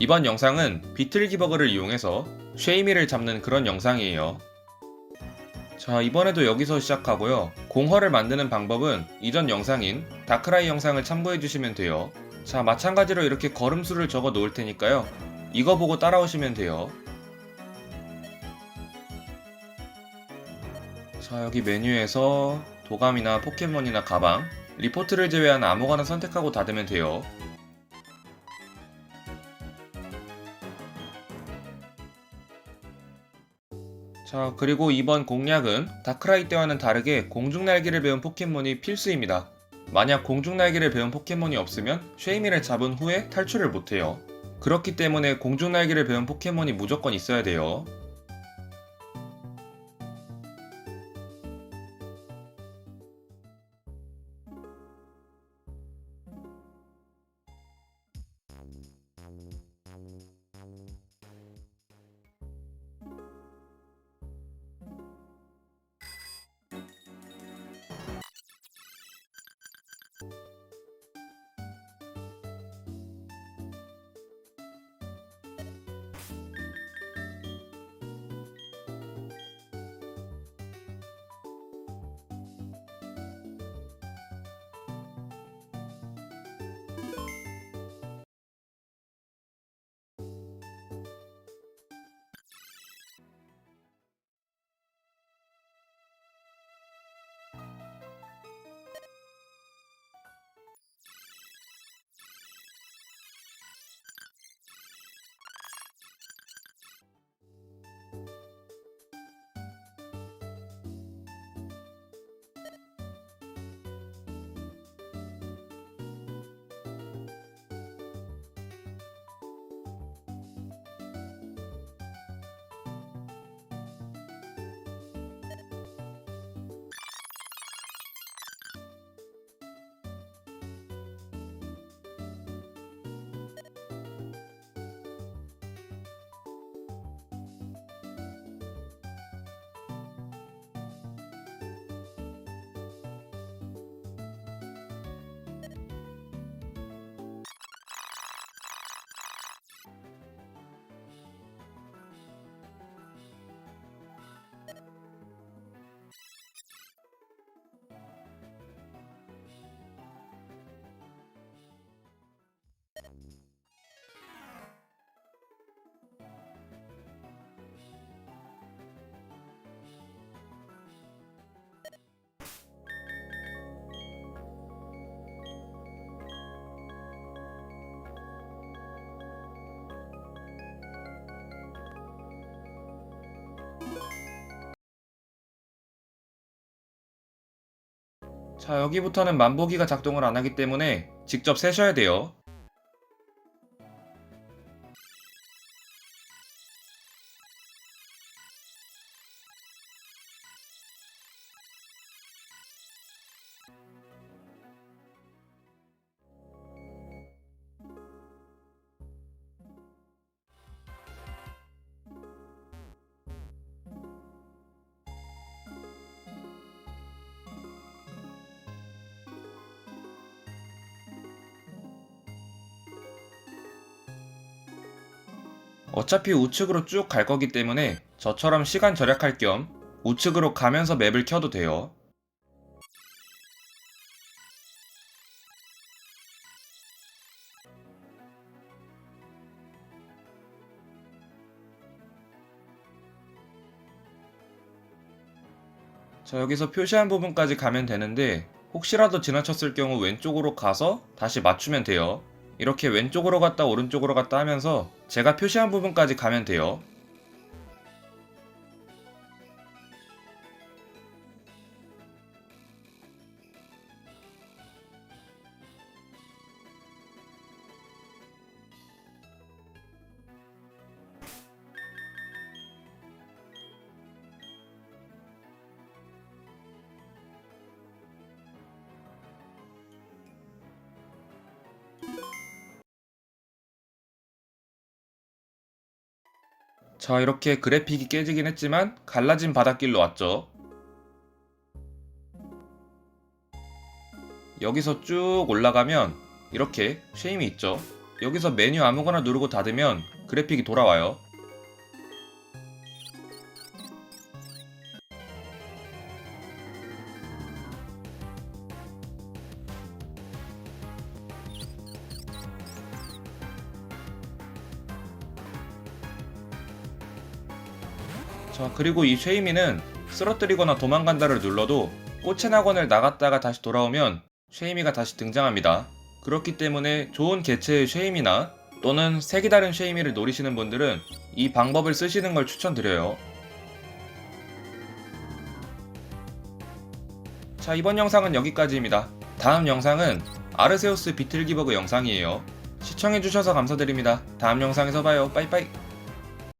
이번 영상은 비틀기버그를 이용해서 쉐이미를 잡는 그런 영상이에요. 자, 이번에도 여기서 시작하고요. 공허를 만드는 방법은 이전 영상인 다크라이 영상을 참고해 주시면 돼요. 자, 마찬가지로 이렇게 걸음수를 적어 놓을 테니까요. 이거 보고 따라오시면 돼요. 자, 여기 메뉴에서 도감이나 포켓몬이나 가방, 리포트를 제외한 아무거나 선택하고 닫으면 돼요. 자, 그리고 이번 공략은 다크라이 때와는 다르게 공중날개를 배운 포켓몬이 필수입니다. 만약 공중날개를 배운 포켓몬이 없으면 쉐이미를 잡은 후에 탈출을 못해요. 그렇기 때문에 공중날개를 배운 포켓몬이 무조건 있어야 돼요. 자, 여기부터는 만보기가 작동을 안 하기 때문에 직접 세셔야 돼요. 어차피 우측으로 쭉 갈 거기 때문에 저처럼 시간 절약할 겸 우측으로 가면서 맵을 켜도 돼요. 자, 여기서 표시한 부분까지 가면 되는데 혹시라도 지나쳤을 경우 왼쪽으로 가서 다시 맞추면 돼요. 이렇게 왼쪽으로 갔다 오른쪽으로 갔다 하면서 제가 표시한 부분까지 가면 돼요. 자, 이렇게 그래픽이 깨지긴 했지만 갈라진 바닷길로 왔죠. 여기서 쭉 올라가면 이렇게 쉐임이 있죠. 여기서 메뉴 아무거나 누르고 닫으면 그래픽이 돌아와요. 자, 그리고 이 쉐이미는 쓰러뜨리거나 도망간다를 눌러도 꽃의 낙원을 나갔다가 다시 돌아오면 쉐이미가 다시 등장합니다. 그렇기 때문에 좋은 개체의 쉐이미나 또는 색이 다른 쉐이미를 노리시는 분들은 이 방법을 쓰시는 걸 추천드려요. 자, 이번 영상은 여기까지입니다. 다음 영상은 아르세우스 비틀기버그 영상이에요. 시청해주셔서 감사드립니다. 다음 영상에서 봐요. 빠이빠이.